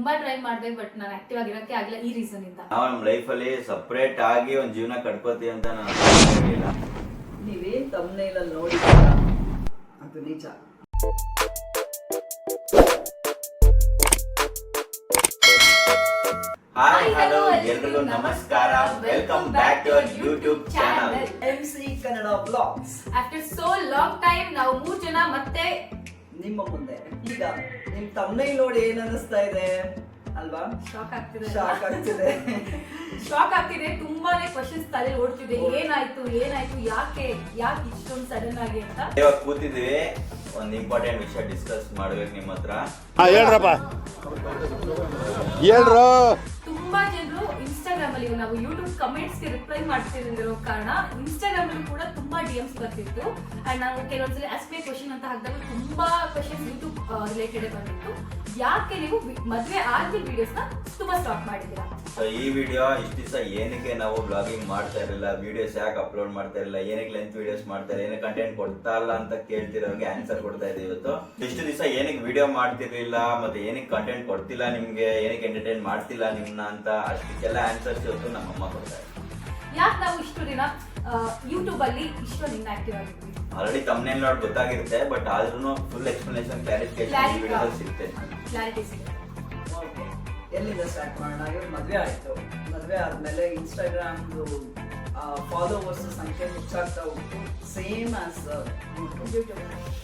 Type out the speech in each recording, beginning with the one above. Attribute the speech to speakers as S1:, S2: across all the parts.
S1: ತುಂಬಾ ಟ್ರೈ ಮಾಡಿದೆ ಬಟ್ ನಾನು ಆಕ್ಟಿವ್ ಆಗಿರೋಕೆ ಆಗಲಿಲ್ಲ ಈ ರೀಸನ್ ಇಂದ.
S2: ನಾವು ನಮ್ಮ ಲೈಫಲ್ಲಿ ಸಪ್ರೇಟ್ ಆಗಿ ಒಂದು ಜೀವನ ಕಟ್ಕೋತೀವಿ ಅಂತ ನಾನು ಅನ್ಕೊಂಡಿರ್ಲಿಲ್ಲ.
S3: ನೀವೇನ್ ತಮ್ಮನೇಲಲ್ಲಿ ನೋಡಿದ್ದೀರ ಅದು ನಿಜ.
S2: ಹಾಯ್ ಹಲೋ ಎಲ್ರಿಗೂ ನಮಸ್ಕಾರ. Welcome back to our YouTube channel
S3: M C Kannada blogs
S1: after so long time ನಾವು ಮೂರ್ ಜನ ಮತ್ತೆ
S3: ನಿಮ್ಮ ಮುಂದೆ. ಈಗ ನಿಮ್ ತಮ್ಮನೇಲ್ ನೋಡಿ ಏನ್ ಅನಿಸ್ತಾ ಇದೆ? ಅಲ್ವಾ?
S1: ಶಾಕ್ ಆಗ್ತಿದೆ.
S3: ಶಾಕ್ ಆಗ್ತಿದೆ.
S1: ಶಾಕ್ ಆಗ್ತಿದೆ. ತುಂಬಾನೇ ಕ್ವಶನ್ಸ್ ತಲೆ ಓಡ್ತಿದೆ. ಏನಾಯ್ತು ಏನಾಯ್ತು ಯಾಕೆ ಯಾಕೆ ಇಷ್ಟೊಂದು ಸಡನ್ ಆಗಿ ಅಂತ?
S2: ಇವಾಗ ಕೂತಿದ್ದೀವಿ ಒಂದು ಇಂಪಾರ್ಟೆಂಟ್ ವಿಷಯ ಡಿಸ್ಕಸ್ ಮಾಡ್ಬೇಕು ನಿಮ್ಮ ಹತ್ರ.
S4: ಹಾ ಹೇಳ್ರಪ್ಪ. ಹೇಳ್ರು.
S1: ಇನ್ಸ್ಟಾಗ್ರಾಮ್ ಅಲ್ಲಿ ನಾವು ಯೂಟ್ಯೂಬ್ ಕಮೆಂಟ್ಸ್ಗೆ ರಿಪ್ಲೈ ಮಾಡ್ತಿರೋ ಕಾರಣ ಇನ್ಸ್ಟಾಗ್ರಾಮ್ ಅಲ್ಲಿ ಕೂಡ ತುಂಬಾ ಡಿಎಮ್ಸ್ ಬರ್ತಿತ್ತು. ಅಂಡ್ ನಾವು ಕೆಲವೊಂದ್ಸಲಿ ಅಸ್ಮೆ ಕ್ವಶನ್ ಅಂತ ಹಾಕಿದಾಗ ತುಂಬಾ ಕ್ವಶನ್ಸ್ ಯೂಟ್ಯೂಬ್ ರಿಲೇಟೆಡ್ ಬಂದಿತ್ತು. ಯಾಕೆ ನೀವು ಮದುವೆ ಆದ್ಮೇಲೆ ವಿಡಿಯೋಸ್ನ ತುಂಬಾ ಸ್ಟಾಪ್ ಮಾಡಿದ್ದೀರಾ?
S2: ಸೊ ಈ ವಿಡಿಯೋ ಇಷ್ಟು ದಿವಸ ಏನಕ್ಕೆ ನಾವು ಬ್ಲಾಗಿಂಗ್ ಮಾಡ್ತಾ ಇರಲಿಲ್ಲ ವಿಡಿಯೋಸ್ ಯಾಕೆ ಅಪ್ಲೋಡ್ ಮಾಡ್ತಾ ಇರಲಿಲ್ಲ, ಏನಕ್ಕೆ ಲೆಂತ್ ವಿಡಿಯೋಸ್ ಮಾಡ್ತಾ ಇಲ್ಲ ಏನಕ್ಕೆ ಕಂಟೆಂಟ್ ಕೊಡ್ತಾ ಇಲ್ಲ ಅಂತ ಕೇಳ್ತಿರೋರಿಗೆ ಆನ್ಸರ್ ಕೊಡ್ತಾ ಇದ್ದೀವಿ ಇವತ್ತು. ಇಷ್ಟು ದಿವಸ ಏನಕ್ಕೆ ವಿಡಿಯೋ ಮಾಡ್ತಿರ್ಲಿಲ್ಲ, ಮತ್ತೆ ಏನಕ್ಕೆ ಕಂಟೆಂಟ್ ಕೊಡ್ತಿಲ್ಲ ನಿಮ್ಗೆ, ಏನಕ್ಕೆ ಎಂಟರ್ಟೈನ್ ಮಾಡ್ತಿಲ್ಲ ನಿಮ್ನ ಅಂತ ಅಷ್ಟಕ್ಕೆಲ್ಲ ಆನ್ಸರ್ಸ್ ಇವತ್ತು ನಮ್ಮಮ್ಮ ಅಮ್ಮ ಇದ್ದಾರೆ
S1: ಯಾಕೆ ನಾವು ಇಷ್ಟು ದಿನ ಯೂಟ್ಯೂಬ್ ಅಲ್ಲಿ ಇಷ್ಟೊಂದು ಇನ್ಆಕ್ಟಿವ್ ಆಗಿದ್ವಿ?
S2: ಆಲ್ರೆಡಿ ತಮ್ಮನೇಲಿ ನೋಡಿ ಗೊತ್ತಾಗಿರುತ್ತೆ ಬಟ್ ಆದ್ರೂ ಫುಲ್ ಎಕ್ಸ್ಪ್ಲನೇಷನ್ ಕ್ಲಾರಿಫಿಕೇಶನ್ ಈ ವಿಡಿಯೋದಲ್ಲಿ ಸಿಗುತ್ತೆ.
S1: ಕ್ಲಾರಿಟಿ ಸಿಗುತ್ತೆ.
S3: ಓಕೆ ಎಲ್ಲಿಂದ ಸ್ಟಾರ್ಟ್ ಮಾಡೋಣ? ಇವ್ರ ಮದುವೆ ಆಯಿತು. ಮದುವೆ ಆದ್ಮೇಲೆ ಇನ್ಸ್ಟಾಗ್ರಾಮ್ದು ಫಾಲೋವರ್ಸ್ ಸಂಖ್ಯೆ ಹೆಚ್ಚಾಗ್ತಾ ಹೋಗ್ತು ಸೇಮ್ ಆಸ್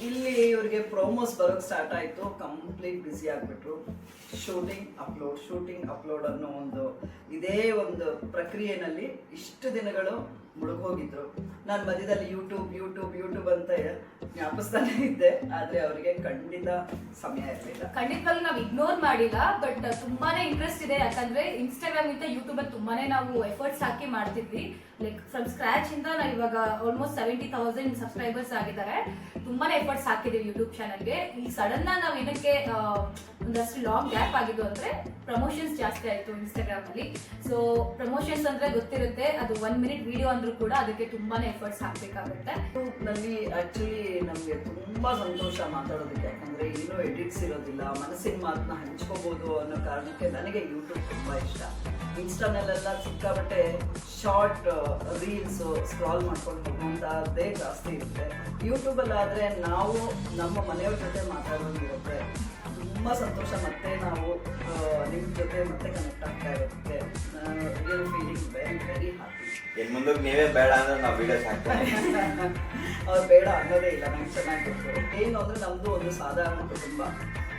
S3: ಇಲ್ಲಿ ಇವ್ರಿಗೆ ಪ್ರೋಮೋಸ್ ಬರೋಕ್ ಸ್ಟಾರ್ಟ್ ಆಯ್ತು. ಕಂಪ್ಲೀಟ್ ಬ್ಯುಸಿ ಆಗ್ಬಿಟ್ರು. ಶೂಟಿಂಗ್ ಅಪ್ಲೋಡ್ ಶೂಟಿಂಗ್ ಅಪ್ಲೋಡ್ ಅನ್ನೋ ಒಂದು, ಇದೇ ಒಂದು ಪ್ರಕ್ರಿಯೆನಲ್ಲಿ ಇಷ್ಟು ದಿನಗಳು ಮುಳುಗೋಗಿದ್ರು ನಾನು ಮಧ್ಯದಲ್ಲಿ ಯೂಟ್ಯೂಬ್ ಯೂಟ್ಯೂಬ್ ಯೂಟ್ಯೂಬ್ ಅಂತ ಜ್ಞಾಪಿಸ್ತಾನೆ ಇದ್ದೆ. ಆದ್ರೆ ಅವರಿಗೆ ಖಂಡಿತ ಸಮಯ ಇರಲಿಲ್ಲ.
S1: ಖಂಡಿತವಾಗ್ಲೂ ನಾವು ಇಗ್ನೋರ್ ಮಾಡಿಲ್ಲ ಬಟ್ ತುಂಬಾನೇ ಇಂಟ್ರೆಸ್ಟ್ ಇದೆ. ಯಾಕಂದ್ರೆ ಇನ್ಸ್ಟಾಗ್ರಾಮ್ ಇಂದ ಯೂಟ್ಯೂಬ್ ಅಲ್ಲಿ ತುಂಬಾನೇ ನಾವು ಎಫರ್ಟ್ಸ್ ಹಾಕಿ ಮಾಡ್ತಿದ್ವಿ. ಲೈಕ್ ಫ್ರಮ್ ಸ್ಕ್ರಾಚ್ ಇಂದ ನಾವು ಇವಾಗ ಆಲ್ಮೋಸ್ಟ್ ಸೆವೆಂಟಿ ತೌಸಂಡ್ ಸಬ್ಸ್ಕ್ರೈಬರ್ಸ್ ಆಗಿದ್ದಾರೆ. ತುಂಬಾನೇ ಎಫರ್ಟ್ಸ್ ಹಾಕಿದ್ದೀವಿ ಯೂಟ್ಯೂಬ್ ಚಾನಲ್ಗೆ ಈಗ ಸಡನ್ ನಾವು ಏನಕ್ಕೆ ಒಂದಷ್ಟು ಲಾಂಗ್ ಗ್ಯಾಪ್ ಆಗಿದ್ದು ಅಂದ್ರೆ ಪ್ರಮೋಷನ್ಸ್ ಜಾಸ್ತಿ ಆಯಿತು ಇನ್ಸ್ಟಾಗ್ರಾಮ್ ಅಲ್ಲಿ. ಸೊ ಪ್ರಮೋಷನ್ಸ್ ಅಂದ್ರೆ ಗೊತ್ತಿರುತ್ತೆ, ಅದು ಒನ್ ಮಿನಿಟ್ ವಿಡಿಯೋ ಅಂದ್ರೂ ಕೂಡ ಅದಕ್ಕೆ ತುಂಬಾನೇ ಎಫರ್ಟ್ಸ್ ಹಾಕ್ಬೇಕಾಗುತ್ತೆ.
S3: ನಲ್ಲಿ ಆಕ್ಚುಲಿ ನಮಗೆ ತುಂಬಾ ಸಂತೋಷ ಮಾತಾಡೋದಕ್ಕೆ. ಯಾಕಂದ್ರೆ ಏನೂ ಎಡಿಟ್ಸ್ ಇರೋದಿಲ್ಲ, ಮನಸ್ಸಿನ ಮಾತನ್ನ ಹಂಚ್ಕೋಬಹುದು ಅನ್ನೋ ಕಾರಣಕ್ಕೆ ನನಗೆ ಯೂಟ್ಯೂಬ್ ತುಂಬಾ ಇಷ್ಟ. ಇನ್ಸ್ಟಾನಲ್ಲೆಲ್ಲ ಸಿಕ್ಕಾಬಟ್ಟೆ ಶಾರ್ಟ್ ರೀಲ್ಸು ಸ್ಕ್ರಾಲ್ ಮಾಡ್ಕೊಂಡು ಹೋಗುವಂಥದ್ದೇ ಜಾಸ್ತಿ ಇರುತ್ತೆ. ಯೂಟ್ಯೂಬಲ್ಲಾದರೆ ನಾವು ನಮ್ಮ ಮನೆಯವ್ರ ಜೊತೆ ಮಾತಾಡೋದಿರುತ್ತೆ ತುಂಬ ಸಂತೋಷ ಮತ್ತೆ ನಾವು ನಿಮ್ಮ ಜೊತೆ ಮತ್ತೆ ಕನೆಕ್ಟ್ ಆಗ್ತಾ ಇರುತ್ತೆ real feeling very very happy
S2: in ಮುಂದಕ್ಕೆ ನೀವೇ ಬೇಡ ಅಂದ್ರೆ ನಾವು ವಿಡಿಯೋಸ್ ಹಾಕ್ತೀವಿ.
S3: ಅವ್ರು ಬೇಡ ಅನ್ನೋದೇ ಇಲ್ಲ ನಂಗೆ ಚೆನ್ನಾಗಿ ಗೊತ್ತು ಏನು ಅಂದರೆ ನಮ್ಮದು ಒಂದು ಸಾಧಾರಣ ಕುಟುಂಬ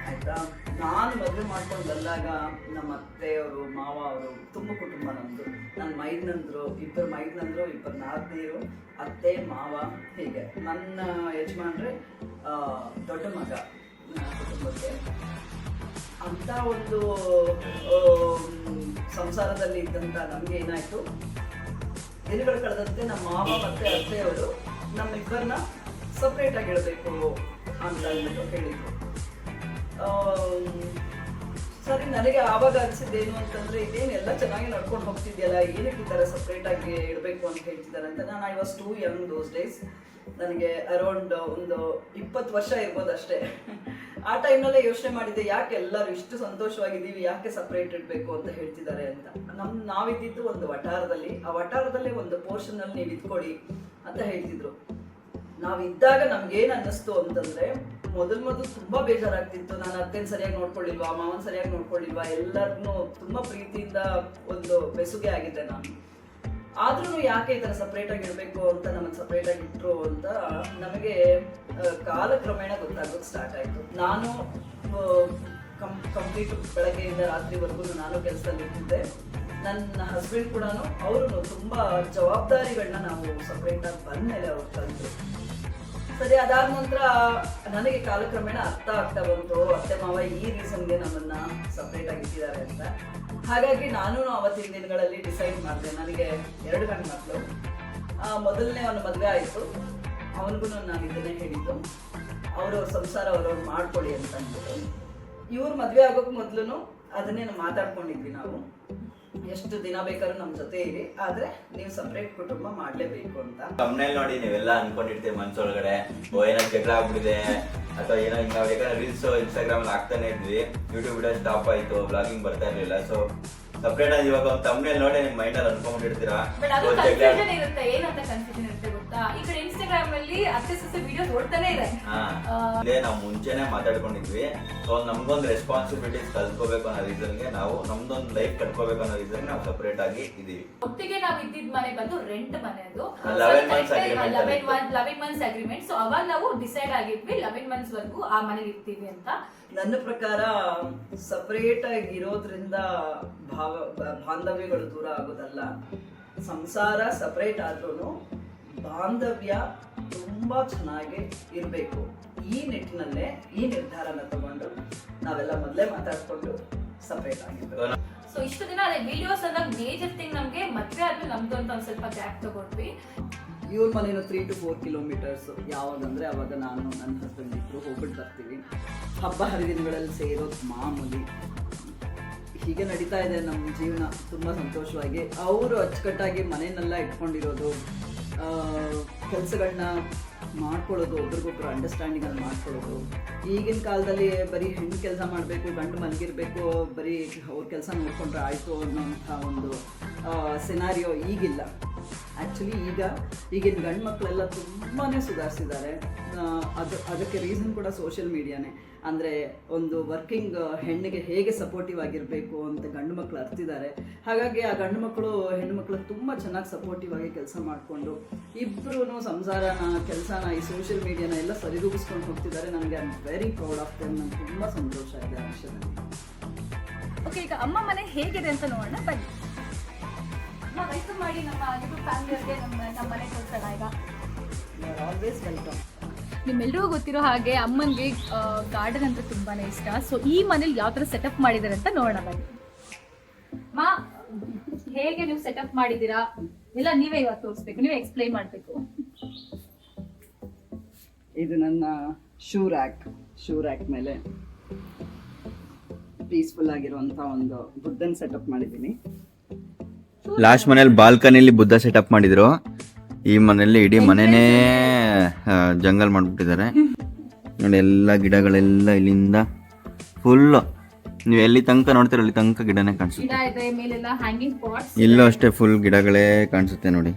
S3: ಆಯ್ತಾ? ನಾನು ಮದುವೆ ಮಾಡ್ಕೊಂಡು ಬಂದಾಗ ನಮ್ಮ ಅತ್ತೆಯವರು, ಮಾವ ಅವರು, ತುಂಬ ಕುಟುಂಬ ನಮ್ದು. ನನ್ನ ಮೈದ್ನಂದ್ರು, ಇಬ್ಬರು ಮೈದ್ನಂದ್ರು ಇಬ್ಬರು ನಾಲ್ಕನೇರು ಅತ್ತೆ, ಮಾವ, ಹೀಗೆ. ನನ್ನ ಯಜಮಾನ್ರೆ ದೊಡ್ಡ ಮಗ ಕುಟುಂಬಕ್ಕೆ. ಅಂತ ಒಂದು ಸಂಸಾರದಲ್ಲಿ ಇದ್ದಂಥ ನಮಗೆ ಏನಾಯ್ತು? ದಿನಗಳು ಕಳೆದಂತೆ ನಮ್ಮ ಮಾವ ಮತ್ತೆ ಅತ್ತೆಯವರು ನಮ್ಮಿಬ್ಬರನ್ನ ಸಪ್ರೇಟ್ ಆಗಿ ಇಡಬೇಕು ಅಂತ ಅಂದ್ಬಿಟ್ಟು ಹೇಳಿದ್ರು. ಸರಿ, ನನಗೆ ಆವಾಗ ಅನ್ಸಿದ್ದೇನು ಅಂತಂದ್ರೆ ಇದೇನೆಲ್ಲ ಚೆನ್ನಾಗಿ ನಡ್ಕೊಂಡು ಹೋಗ್ತಿದ್ಯಲ್ಲ, ಏನಕ್ಕೆ ಈ ಥರ ಸಪ್ರೇಟ್ ಆಗಿ ಇಡಬೇಕು ಅಂತ ಹೇಳ್ತಿದ್ದಾರೆ ಅಂತ. ನಾನು I was too young those days ನನಗೆ ಅರೌಂಡ್ ಒಂದು ಇಪ್ಪತ್ತು ವರ್ಷ ಇರ್ಬೋದು ಅಷ್ಟೇ. ಆ ಟೈಮ್ನಲ್ಲೇ ಯೋಚನೆ ಮಾಡಿದ್ದೆ, ಯಾಕೆ ಎಲ್ಲರೂ ಇಷ್ಟು ಸಂತೋಷವಾಗಿದ್ದೀವಿ, ಯಾಕೆ ಸಪ್ರೇಟ್ ಇಡಬೇಕು ಅಂತ ಹೇಳ್ತಿದ್ದಾರೆ ಅಂತ. ನಮ್ಮ ನಾವಿದ್ದಿದ್ದು ಒಂದು ವಠಾರದಲ್ಲಿ. ಆ ವಠಾರದಲ್ಲೇ ಒಂದು ಪೋರ್ಷನ್ ಅಲ್ಲಿ ನೀವು ಇದ್ಕೊಡಿ ಅಂತ ಹೇಳ್ತಿದ್ರು. ನಾವಿದ್ದಾಗ ನಮ್ಗೇನ್ ಅನ್ನಿಸ್ತು ಅಂತಂದ್ರೆ ಮೊದಲ್ ಮೊದಲು ತುಂಬಾ ಬೇಜಾರಾಗ್ತಿತ್ತು. ನಾನು ಅತ್ತೆನ್ ಸರಿಯಾಗಿ ನೋಡ್ಕೊಳ್ಳಿಲ್ವಾ ಮಾವನ್ ಸರಿಯಾಗಿ ನೋಡ್ಕೊಳ್ಳಿಲ್ವಾ ಎಲ್ಲರನ್ನೂ ತುಂಬಾ ಪ್ರೀತಿಯಿಂದ ಒಂದು ಬೆಸುಗೆ ಆಗಿದ್ದೆ ನಾನು. ಆದ್ರೂ ಯಾಕೆ ಈ ತರ ಸಪ್ರೇಟ್ ಆಗಿ ಇರಬೇಕು ಅಂತ ನಮ್ಮನ್ನ ಸಪ್ರೇಟ್ ಆಗಿ ಇಟ್ರು ಅಂತ ನಮಗೆ ಕಾಲಕ್ರಮೇಣ ಗೊತ್ತಾಗೋದು ಸ್ಟಾರ್ಟ್ ಆಯ್ತು. ನಾನು ಕಂಪ್ಲೀಟ್ ಬೆಳಗ್ಗೆಯಿಂದ ರಾತ್ರಿವರೆಗೂ ನಾನು ಕೆಲಸದಲ್ಲಿ ಇರ್ತಿದ್ದೆ ನನ್ನ ಹಸ್ಬೆಂಡ್ ಕೂಡ ಅವರು ತುಂಬಾ ಜವಾಬ್ದಾರಿಗಳನ್ನ ನಾವು ಸಪ್ರೇಟ್ ಆಗಿ ಬಂದ್ಮೇಲೆ ಅವ್ರು ಕಲಿತು ಸರಿ, ಅದಾದ ನಂತರ ನನಗೆ ಕಾಲಕ್ರಮೇಣ ಅರ್ಥ ಆಗ್ತಾ ಬಂತು. ಅತ್ತೆ, ಮಾವ ಈ ರೀಸನ್ಗೆ ನಮ್ಮನ್ನ ಸಪ್ರೇಟ್ ಆಗಿ ಇಟ್ಟಿದ್ದಾರೆ ಅಂತ. ಹಾಗಾಗಿ ನಾನು ಅವತ್ತಿನ ದಿನಗಳಲ್ಲಿ ಡಿಸೈಡ್ ಮಾಡಿದೆ. ನನಗೆ ಎರಡು ಗಂಡು ಮಕ್ಕಳು ಮೊದಲನೇ ಅವನ ಮದುವೆ ಆಯಿತು. ಅವನಿಗೂ ನಾನು ಇದನ್ನೇ ಹೇಳಿದ್ದು. ಅವರು ಸಂಸಾರ ಅವರವ್ರು ಮಾಡ್ಕೊಳ್ಳಿ ಅಂತ ಅಂದ್ಬಿಟ್ಟು. ಇವ್ರ ಮದುವೆ ಆಗೋಕೆ ಮೊದ್ಲು ಅದನ್ನೇ ನಾವು ಮಾತಾಡ್ಕೊಂಡಿದ್ವಿ ನಾವು. ಎಷ್ಟು ದಿನ ಬೇಕಾದ್ರೂ ನಮ್ಮ ಜೊತೆ ಇರಿ ಆದ್ರೆ ನೀವು ಸಪ್ರೇಟ್ ಕುಟುಂಬ ಮಾಡ್ಲೇಬೇಕು ಅಂತ.
S2: ತಮ್ಮನೇಲಿ ನೋಡಿ ನೀವೆಲ್ಲ ಅನ್ಕೊಂಡಿರ್ತೀವಿ ಮನ್ಸೊಳಗಡೆ ಓ ಏನೋ ಜಗಳ ಆಗ್ಬಿಟ್ಟಿದೆ ಅಥವಾ ಏನೋ ಹಿಂಗ ಯಾಕಂದ್ರೆ ರೀಲ್ಸ್ ಇನ್ಸ್ಟಾಗ್ರಾಮ್ ಅಲ್ಲಿ ಆಗ್ತಾನೆ ಇದ್ವಿ. ಯೂಟ್ಯೂಬ್ ವಿಡಿಯೋ ಸ್ಟಾಪ್ ಆಯ್ತು ಬ್ಲಾಗಿಂಗ್ ಬರ್ತಾ ಇರ್ಲಿಲ್ಲ. ಸೊ ಸಪ್ರೇಟ್ ಆಗಿ ಇವಾಗ ಒಂದು ತಮ್ಮನೇಲಿ ನೋಡಿ ನಿಮ್ಮ ಮೈಂಡ್ ಅಲ್ಲಿ ಅನ್ಕೊಂಡ್ಬಿಟ್ಟಿರ್ತೀರಾ?
S1: ಈ ಕಡೆ ಇನ್ಸ್ಟಾಗ್ರಾಮ್ ಅಲ್ಲಿ ಅತ್ತೆ ಸೊಸೆ ವಿಡಿಯೋ ನೋಡ್ತಾನೆ ಇದೆ.
S2: ಇದೇ ನಾವು ಮುಂಚೆನೆ ಮಾತಾಡ್ಕೊಂಡಿದ್ವಿ. ಸೊ ನಮ್ಗೊಂದು ರೆಸ್ಪಾನ್ಸಿಬಿಲಿಟೀಸ್ ಕಲ್ತ್ಕೋಬೇಕು ಅನ್ನೋ ರೀಸನ್ಗೆ ನಾವು ನಮ್ದೊಂದು ಲೈಫ್ ಕಟ್ಕೋಬೇಕು ಅನ್ನೋ ರೀಸನ್ ನಾವು ಸಪ್ರೇಟ್ ಆಗಿ ಇದೀವಿ.
S1: ಒಟ್ಟಿಗೆ ನಾವು ಇದ್ದಿದ್ ಮನೆ ಬಂದು ರೆಂಟ್ ಮನೆ ಅದು.
S2: 11 months agreement
S1: eleven months agreement so ಅವಾಗ ನಾವು ಡಿಸೈಡ್ ಆಗಿದ್ವಿ ಲೆವೆನ್ ಮಂತ್ಸ್ ವರೆಗೂ ಆ ಮನೆ ಇರ್ತೀವಿ ಅಂತ.
S3: ನನ್ನ ಪ್ರಕಾರ ಸಪರೇಟ್ ಆಗಿ ಇರೋದ್ರಿಂದ ಭಾವ ಬಾಂಧವ್ಯಗಳು ದೂರ ಆಗೋದಲ್ಲ. ಸಂಸಾರ ಸಪರೇಟ್ ಆದ್ರೂ ಬಾಂಧವ್ಯ ತುಂಬಾ ಚೆನ್ನಾಗಿ ಇರಬೇಕು. ಈ ನಿಟ್ಟಿನಲ್ಲೇ ಈ ನಿರ್ಧಾರನ ತಗೊಂಡು ನಾವೆಲ್ಲ ಮೊದಲೇ ಮಾತಾಡ್ಕೊಂಡು ಸಪ್ರೇಟ್ ಆಗಿದ್ದು
S1: ಸೊ ಇಷ್ಟು ದಿನ ಅದೇ ವಿಡಿಯೋಸ್ ಅಲ್ಲ ಮೇಜರ್ ಥಿಂಗ್ ನಮಗೆ ಮತ್ತೆ ಆದ್ಮೇಲೆ ನಮ್ದು ಅಂತ ಒಂದು ಸ್ವಲ್ಪ ಗ್ಯಾಪ್ ತಗೊಂಡ್ವಿ.
S3: ಇವ್ರ ಮನೇನು ತ್ರೀ ಟು ಫೋರ್ ಕಿಲೋಮೀಟರ್ಸ್ ಯಾವಾಗಂದ್ರೆ ಅವಾಗ ನಾನು ನನ್ನ ಹಸ್ಬೆಂಡ್ ಇಬ್ರು ಹೋಗ್ಬಿಟ್ಟು ಬರ್ತೀವಿ. ಹಬ್ಬ ಹರಿದಿನಗಳಲ್ಲಿ ಸೇರೋದು ಮಾಮೂಲಿ. ಹೀಗೆ ನಡೀತಾ ಇದೆ ನಮ್ಮ ಜೀವನ. ತುಂಬ ಸಂತೋಷವಾಗಿ. ಅವರು ಅಚ್ಚುಕಟ್ಟಾಗಿ ಮನೆಯನ್ನೆಲ್ಲ ಇಟ್ಕೊಂಡಿರೋದು. ಕೆಲಸಗಳನ್ನ ಮಾಡ್ಕೊಳ್ಳೋದು, ಒಬ್ರಿಗೊಬ್ರು ಅಂಡರ್ಸ್ಟ್ಯಾಂಡಿಂಗಲ್ಲಿ ಮಾಡ್ಕೊಳ್ಳೋದು. ಈಗಿನ ಕಾಲದಲ್ಲಿ ಬರೀ ಹೆಣ್ಣು ಕೆಲಸ ಮಾಡಬೇಕು, ಗಂಡು ಮಲಗಿರ್ಬೇಕು, ಬರೀ ಅವ್ರ ಕೆಲಸ ನೋಡ್ಕೊಂಡ್ರೆ ಆಯಿತು ಅನ್ನೋಂಥ ಒಂದು ಸಿನಾರಿಯೋ ಈಗಿಲ್ಲ. ಆ್ಯಕ್ಚುಲಿ ಈಗ, ಈಗಿನ ಗಂಡು ಮಕ್ಕಳೆಲ್ಲ ತುಂಬಾ ಸುಧಾರಿಸಿದ್ದಾರೆ. ಅದು, ಅದಕ್ಕೆ ರೀಸನ್ ಕೂಡ ಸೋಷಿಯಲ್ ಮೀಡಿಯಾನೇ ಅಂದರೆ, ಒಂದು ವರ್ಕಿಂಗ್ ಹೆಣ್ಣಿಗೆ ಹೇಗೆ ಸಪೋರ್ಟಿವ್ ಆಗಿರಬೇಕು ಅಂತ ಗಂಡು ಮಕ್ಕಳು ಅರ್ತಿದ್ದಾರೆ. ಹಾಗಾಗಿ ಆ ಗಂಡು ಮಕ್ಕಳು ಹೆಣ್ಣು ಮಕ್ಕಳು ತುಂಬ ಚೆನ್ನಾಗಿ ಸಪೋರ್ಟಿವ್ ಆಗಿ ಕೆಲಸ ಮಾಡಿಕೊಂಡು ಇಬ್ಬರೂ ಸಂಸಾರನ, ಕೆಲಸನ ಈ ಸೋಷಿಯಲ್ ಮೀಡಿಯಾನ ಎಲ್ಲ ಸರಿದೂಗಿಸ್ಕೊಂಡು ಹೋಗ್ತಿದ್ದಾರೆ. ನನಗೆ I am very proud of them ನನಗೆ ತುಂಬ ಸಂತೋಷ ಇದೆ ಆ ವಿಷಯದಲ್ಲಿ.
S1: ಓಕೆ ಈಗ ಅಮ್ಮ ಮನೆ ಹೇಗಿದೆ ಅಂತ ನೋಡೋಣ, ಬನ್ನಿ. ವೆಲ್ಕಮ್ ಮಾಡಿ ನಮ್ಮ ಯೂಟ್ಯೂಬ್ ಫ್ಯಾಮಿಲಿಯವ್ರಿಗೆ ನಮ್ಮ ನಮ್ಮ ಮನೆ ತೋರಿಸೋಣ ಈಗ.
S3: ಆಲ್ವೇಸ್ ವೆಲ್ಕಮ್
S1: ನಿಮ್ಮೆಲ್ರಿಗೂ ಗೊತ್ತಿರೋ ಹಾಗೆ ಅಮ್ಮನಿಗೆ ಗಾರ್ಡನ್ ಅಂದ್ರೆ ತುಂಬಾನೇ ಇಷ್ಟ. ಸೊ ಈ ಮನೇಲಿ ಯಾವ ತರ ಸೆಟಪ್ ಮಾಡಿದ್ದಾರೆ ಅಂತ ನೋಡೋಣ ಬನ್ನಿ. ಮಾ ಹೇಗೆ ನೀವು ಸೆಟಪ್ ಮಾಡಿದ್ದೀರಾ? ಇಲ್ಲ ನೀವೇ ಇವಾಗ ತೋರಿಸ್ಬೇಕು. ನೀವೇ ಎಕ್ಸ್ಪ್ಲೈನ್ ಮಾಡಬೇಕು.
S3: ಇದು ನನ್ನ ಶೂ ರ್ಯಾಕ್ ಶೂ ರ್ಯಾಕ್ ಮೇಲೆ ಪೀಸ್ಫುಲ್ ಆಗಿರುವಂತ ಒಂದು ಬುದ್ಧನ್ ಸೆಟಪ್ ಮಾಡಿದ್ದೀನಿ.
S2: ಲಾಸ್ಟ್ ಮನೇಲಿ ಬಾಲ್ಕನಿಲಿ ಬುದ್ಧ ಸೆಟಪ್ ಮಾಡಿದ್ರು. ಈ ಮನೆಯಲ್ಲಿ ಇಡೀ ಮನೆನೇ ಜಂಗಲ್ ಮಾಡ್ಬಿಟ್ಟಿದ್ದಾರೆ. ನೋಡಿ ಎಲ್ಲ ಗಿಡಗಳೆಲ್ಲ ಇಲ್ಲಿಂದ ಫುಲ್ ನೀವು ಎಲ್ಲಿ ತನಕ ನೋಡ್ತೀರ ಅಲ್ಲಿ ತನಕ ಗಿಡನೇ ಕಾಣಿಸುತ್ತೆ. ಇಲ್ಲೂ ಅಷ್ಟೇ ಫುಲ್ ಗಿಡಗಳೇ ಕಾಣಿಸುತ್ತೆ ನೋಡಿ.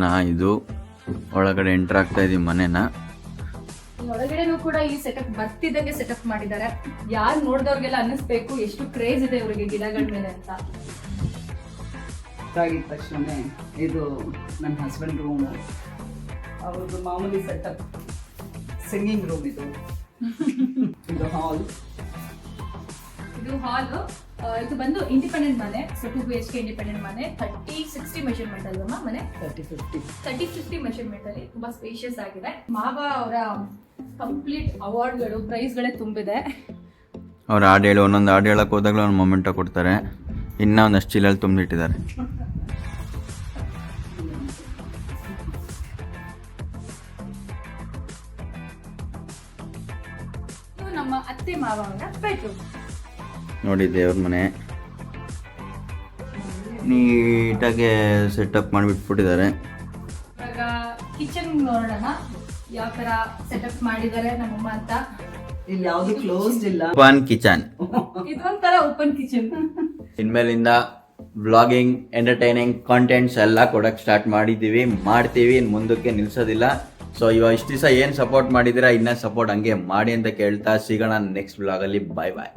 S2: ನಾ ಇದು ಒಳಗಡೆ ಎಂಟರ್ ಆಗ್ತಾ ಇದೀವಿ ಮನೆನ.
S1: ಒಳಗಡೆನೂ ಕೂಡ ಈ ಸೆಟಪ್ ಬರ್ತಿದ್ದಂಗೆ ಸೆಟಪ್ ಮಾಡಿದ್ದಾರೆ. ಯಾರು ನೋಡಿದವ್ರಿಗೆಲ್ಲ ಅನ್ನಿಸ್ಬೇಕು ಎಷ್ಟು ಕ್ರೇಜ್ ಇದೆ ಇವರಿಗೆ ಗಿಡಗಳ ಮೇಲೆ ಅಂತ.
S3: ಆಗಿದ ತಕ್ಷಣ ಇದು ನನ್ನ ಹಸ್ಬೆಂಡ್ ರೂಮು ಅವ್ರದ್ದು ಮಾಮೂಲಿ ಸೆಟಪ್ ಸಿಂಗಿಂಗ್ ರೂಮ್ ಇದು. ಇದು ಹಾಲ್
S1: ಇದು ಹಾಲ್ ಇದು ಬಂದು ಇಂಡಿಪೆಂಡೆಂಟ್ ಮನೆ. So two B H K independent ಮನೆ. ಥರ್ಟಿ ಸಿಕ್ಸ್ಟಿ ಮೆಷರ್ಮೆಂಟ್ ಅಲ್ವಮ್ಮ ಮನೆ?
S3: Thirty fifty
S1: thirty fifty measurement ಅಲ್ಲಿ ತುಂಬಾ ಸ್ಪೇಷಿಯಸ್ ಆಗಿದೆ. ಮಾವ ಅವರ ಕಂಪ್ಲೀಟ್ ಅವಾರ್ಡ್ಗಳು ಪ್ರೈಸ್ಗಳೇ ತುಂಬಿದೆ.
S2: ಅವ್ರು ಹಾಡು ಹೇಳಿ ಒಂದೊಂದು ಹಾಡು ಹೇಳಕ್ಕೆ ಹೋದಾಗಲೂ ಒಂದು ಮೊಮೆಂಟ ಕೊಡ್ತಾರೆ. ಇನ್ನೂ ಒಂದಷ್ಟು ಚೀಲಲ್ಲಿ ತುಂಬಿಟ್ಟಿದ್ದಾರೆ
S1: ನಮ್ಮ ಅತ್ತೆ ಮಾವ ಅವರ ಬೆಡ್ರೂಮ್
S2: ನೋಡಿ ದೇವ್ರ ಮನೆ. ನೀಟಾಗೆ ಸೆಟ್ ಅಪ್ ಮಾಡಿಬಿಟ್ಬಿಟ್ಟಿದ್ದಾರೆ.
S1: ಇವಾಗ ಕಿಚನ್ ನೋಡೋಣ. ಯಾವ ತರ ಸೆಟಪ್ ಮಾಡಿದ್ದಾರೆ ನಮ್ಮಮ್ಮ ಅಂತ?
S3: ಇಲ್ಲಿ ಯಾವುದು ಕ್ಲೋಸ್ಡ್ ಇಲ್ಲ.
S2: ಓಪನ್ ಕಿಚನ್
S1: ಇದೊಂಥರ ಓಪನ್ ಕಿಚನ್
S2: ಇನ್ಮೇಲಿಂದ ವ್ಲಾಗಿಂಗ್ ಎಂಟರ್ಟೈನಿಂಗ್ ಕಾಂಟೆಂಟ್ಸ್ ಎಲ್ಲ ಕೊಡಕ್ಕೆ ಸ್ಟಾರ್ಟ್ ಮಾಡಿದ್ದೀವಿ. ಮಾಡ್ತೀವಿ ಇನ್ನು ಮುಂದಕ್ಕೆ ನಿಲ್ಸೋದಿಲ್ಲ. ಸೊ ಇವಾಗ ಇಷ್ಟು ದಿವಸ ಏನು ಸಪೋರ್ಟ್ ಮಾಡಿದ್ದೀರಾ ಇನ್ನೂ ಸಪೋರ್ಟ್ ಹಂಗೆ ಮಾಡಿ ಅಂತ ಕೇಳ್ತಾ ಸಿಗೋಣ ನೆಕ್ಸ್ಟ್ ಬ್ಲಾಗಲ್ಲಿ ಬಾಯ್ ಬಾಯ್